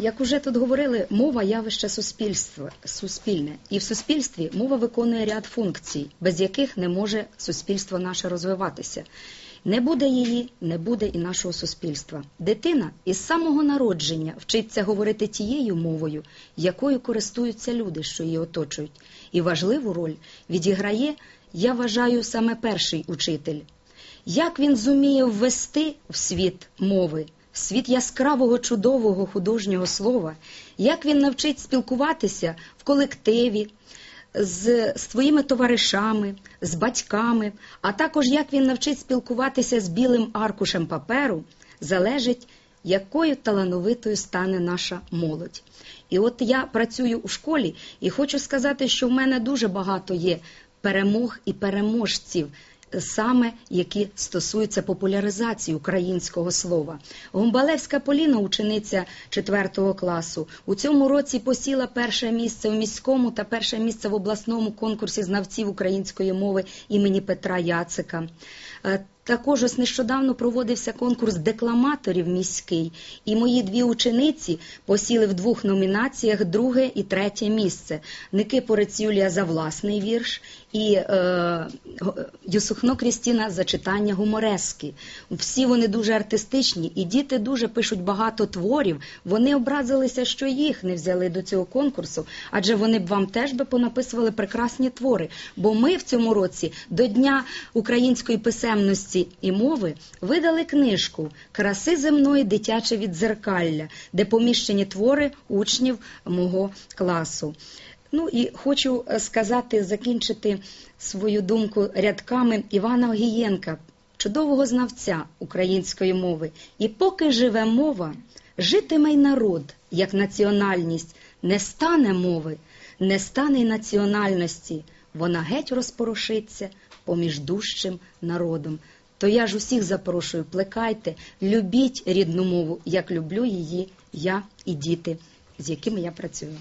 Як уже тут говорили, мова явище суспільства суспільне, і в суспільстві мова виконує ряд функцій, без яких не може суспільство наше розвиватися. Не буде її, не буде і нашого суспільства. Дитина із самого народження вчиться говорити тією мовою, якою користуються люди, що її оточують. І важливу роль відіграє, я вважаю, саме перший учитель. Як він зуміє ввести в світ мови, світ яскравого, чудового художнього слова, як він навчить спілкуватися в колективі, з своїми товаришами, з батьками, а також як він навчить спілкуватися з білим аркушем паперу, залежить, якою талановитою стане наша молодь. І от я працюю у школі і хочу сказати, що в мене дуже багато є перемог і переможців. Саме які стосуються популяризації українського слова. Гумбалевська Поліна, учениця 4 класу, у цьому році посіла перше місце у міському та перше місце в обласному конкурсі знавців української мови імені Петра Яцика. Також ось нещодавно проводився конкурс декламаторів міський, і мої дві учениці посіли в двох номінаціях друге і третє місце. Никипорець Юлія за власний вірш і е, Юсухно Крістіна за читання гуморески. Всі вони дуже артистичні, і діти дуже пишуть багато творів. Вони образилися, що їх не взяли до цього конкурсу, адже вони б вам теж би понаписували прекрасні твори. Бо ми в цьому році до Дня української писемності і мови видали книжку Краси земної дитяче віддзеркалля, де поміщені твори учнів мого класу. Ну і хочу е, сказати, закінчити свою думку рядками Івана Огієнка, чудового знавця української мови. І поки живе мова, житиме й народ, як національність, не стане мови, не стане й національності, вона геть розпорошиться поміж дужчим народом. То я ж усіх запрошую, плекайте, любіть рідну мову, як люблю її я і діти, з якими я працюю.